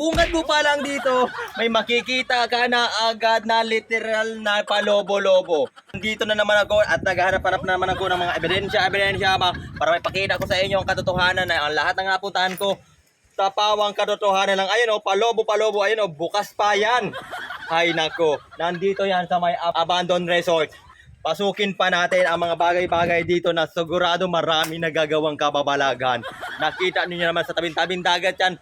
Bungad mo pa lang dito, may makikita ka na agad na literal na palobo-lobo. Dito na naman ako at naghahanap-hanap na naman ako ng mga ebidensya, ebidensya ba, para may pakita ko sa inyo ang katotohanan na ang lahat ng napuntahan ko sa pawang katotohanan lang. Ayun o, palobo, palobo, ayun o, bukas pa yan. Ay nako, nandito yan sa may ab- abandoned resort. Pasukin pa natin ang mga bagay-bagay dito na sigurado marami nagagawang kababalagan. Nakita niyo naman sa tabing-tabing dagat yan.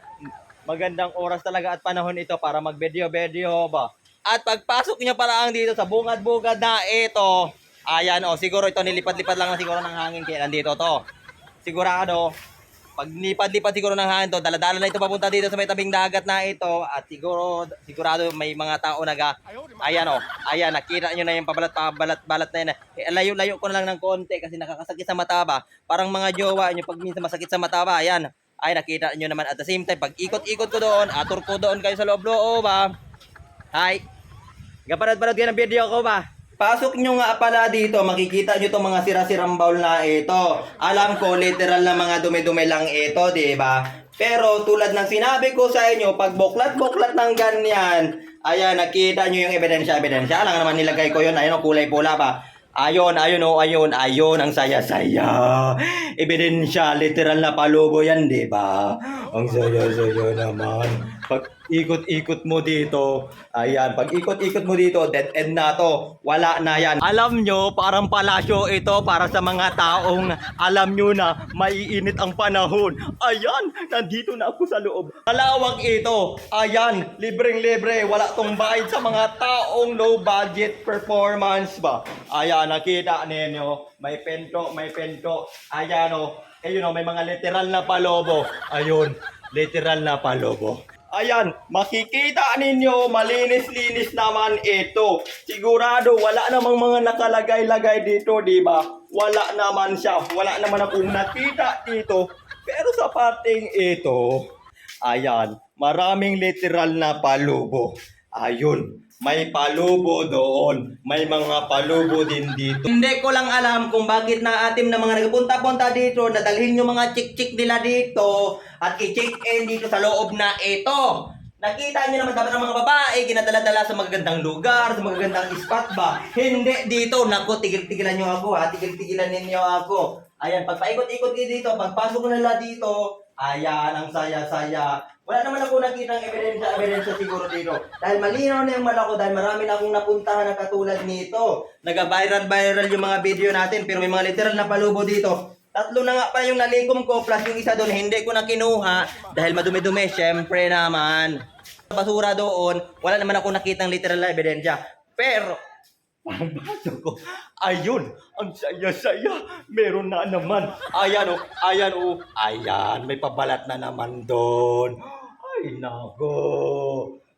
Magandang oras talaga at panahon ito para mag-video-video ba. At pagpasok niyo pa lang dito sa bungad-bungad na ito, ayan o, siguro ito nilipat-lipat lang na siguro ng hangin kaya nandito to. Sigurado, pag nipad-lipad siguro ng hangin to, daladala na ito papunta dito sa may tabing dagat na ito at siguro sigurado may mga tao naga ayan oh, ayan nakita nyo na yung pabalat pabalat balat na yun. Eh, layo-layo ko na lang ng konti kasi nakakasakit sa mata ba. Parang mga jowa nyo pag minsan masakit sa mata ba, ayan. Ay nakita nyo naman at the same time pag ikot-ikot ko doon, atur ko doon kayo sa loob-loob ba. Hi. Gaparad-parad kayo ng video ko ba? Pasok nyo nga pala dito, makikita nyo itong mga sira-sirang bowl na ito. Alam ko, literal na mga dumi-dumi lang ito, di ba? Pero tulad ng sinabi ko sa inyo, pag buklat-buklat ng ganyan, ayan, nakita nyo yung ebidensya-ebidensya. Alam naman nilagay ko yun, ayun, oh, kulay pula pa. Ayun, ayun, oh, ayun, ayun, ang saya-saya. Ebidensya, literal na palubo yan, di ba? Ang saya-saya naman. Pag ikot-ikot mo dito, ayan, pag ikot-ikot mo dito, dead end na to. Wala na yan. Alam nyo, parang palasyo ito para sa mga taong alam nyo na maiinit ang panahon. Ayan, nandito na ako sa loob. Malawak ito. Ayan, libreng-libre. Wala tong bayad sa mga taong low budget performance ba. Ayan, nakita ninyo. May pento, may pento. Ayan o. Ayun o, may mga literal na palobo. Ayun, literal na palobo. Ayan, makikita ninyo, malinis-linis naman ito. Sigurado, wala namang mga nakalagay-lagay dito, di ba? Wala naman siya. Wala naman akong nakita dito. Pero sa parting ito, ayan, maraming literal na palubo. Ayun, may palubo doon. May mga palubo din dito. Hindi ko lang alam kung bakit na atim na mga nagpunta-punta dito, nadalhin yung mga chik-chik nila dito at i-check-in dito sa loob na ito. Nakita niyo naman dapat ang mga babae, ginadala-dala sa magagandang lugar, sa magagandang spot ba? Hindi dito. Naku, tigil-tigilan niyo ako ha. Tigil-tigilan ninyo ako. Ayan, pag paikot-ikot kayo dito, pagpasok nila dito, ayan, ang saya-saya. Wala naman ako nakita ng ebidensya, ebidensya siguro dito. Dahil malinaw na yung mala ko, dahil marami na akong napuntahan na katulad nito. Naga-viral-viral yung mga video natin, pero may mga literal na palubo dito. Tatlo na nga pa yung nalikom ko, plus yung isa doon, hindi ko na kinuha. Dahil madumi-dumi, syempre naman. Basura doon, wala naman ako nakitang literal na ebidensya. Pero, Pagpasok ko, ayun, ang saya-saya, meron na naman. Ayan o, ayan o, ayan, may pabalat na naman doon. Ay, nako,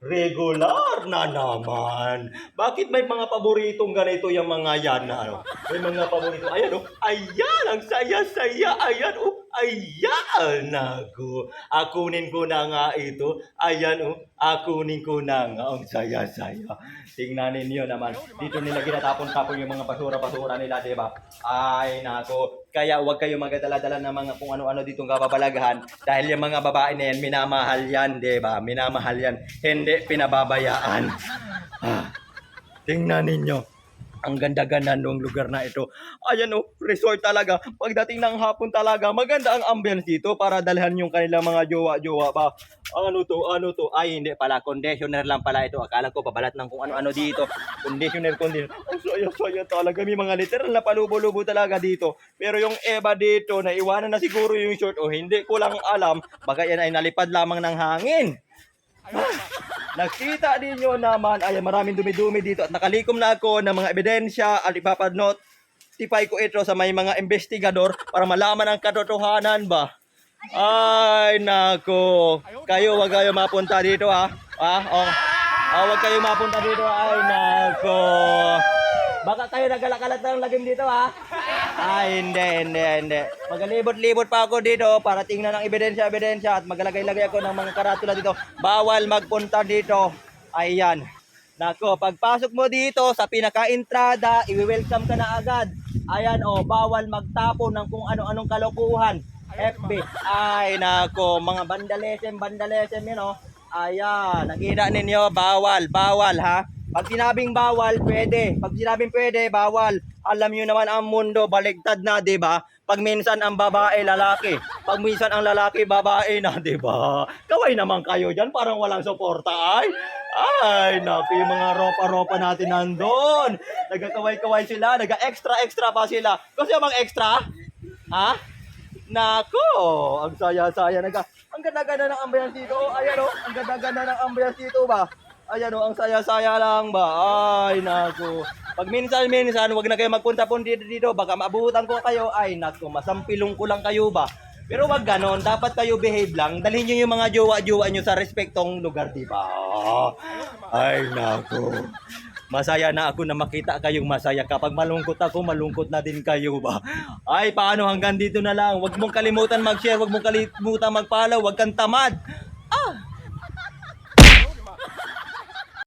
regular na naman. Bakit may mga paboritong ganito yung mga yan na ano? May mga paborito, ayan o, ayan, ang saya-saya, ayan o, ayan, nako. Akunin ko na nga ito, ayan o, akunin ko na nga, ang saya-saya. Tingnan ninyo naman. Dito nila ginatapon-tapon yung mga basura-basura nila, di ba? Ay, nako. Kaya huwag kayo magadala-dala ng mga kung ano-ano ditong kababalaghan. Dahil yung mga babae na yan, minamahal yan, di ba? Minamahal yan. Hindi pinababayaan. Ah, tingnan ninyo. Ang ganda-ganda ng lugar na ito. Ayan oh, resort talaga. Pagdating ng hapon talaga, maganda ang ambience dito para dalhan yung kanilang mga jowa-jowa pa. Ano to, ano to? Ay, hindi pala. Conditioner lang pala ito. Akala ko pabalat ng kung ano-ano dito. Conditioner, conditioner. Ang saya-saya talaga. May mga literal na palubo-lubo talaga dito. Pero yung Eva dito, naiwanan na siguro yung short. O hindi ko lang alam. Baka yan ay nalipad lamang ng hangin. Nakita ninyo naman, ay maraming dumi-dumi dito at nakalikom na ako ng mga ebidensya at ipapadnotify ko ito sa may mga investigador para malaman ang katotohanan ba. Ay, nako. Kayo, wag kayo mapunta dito ha. Ah, oh. Ah, wag kayo mapunta dito. Ay, nako. Baka kayo nagalakalat ng lagim dito ha. Ay, hindi, hindi, hindi. Magalibot-libot pa ako dito para tingnan ang ebidensya-ebidensya at magalagay-lagay ako ng mga karatula dito. Bawal magpunta dito. Ayan. Nako, pagpasok mo dito sa pinaka-entrada, i-welcome ka na agad. Ayan, oh, bawal magtapon ng kung ano-anong kalokohan. FB. Ay, nako, mga vandalism, vandalism yun, oh. Ayan, nakita ninyo, bawal, bawal ha. Pag sinabing bawal, pwede. Pag sinabing pwede, bawal. Alam nyo naman ang mundo, baligtad na, di ba? Pag minsan ang babae, lalaki. Pag minsan ang lalaki, babae na, di ba? Kaway naman kayo dyan, parang walang suporta, ay. Ay, yung mga ropa-ropa natin nandun. Nagkakaway-kaway sila, nag-extra-extra pa sila. Gusto nyo bang extra? Ha? Nako, ang saya-saya naga. Ang ganda-ganda ng ambiance dito. Oh, ayan oh, ang ganda-ganda ng ambiance dito ba? Ayan oh, ang saya-saya lang ba? Ay, nako. Pag minsan-minsan, wag na kayo magpunta-punta dito. Baka maabutan ko kayo. Ay, nako, masampilong ko lang kayo ba? Pero wag ganon, dapat kayo behave lang. Dalhin nyo yung mga jowa-jowa nyo sa respektong lugar, di ba? Ay, nako. Masaya na ako na makita kayong masaya. Kapag malungkot ako, malungkot na din kayo ba? Ay, paano hanggang dito na lang? Huwag mong kalimutan mag-share, huwag mong kalimutan mag-follow, huwag kang tamad.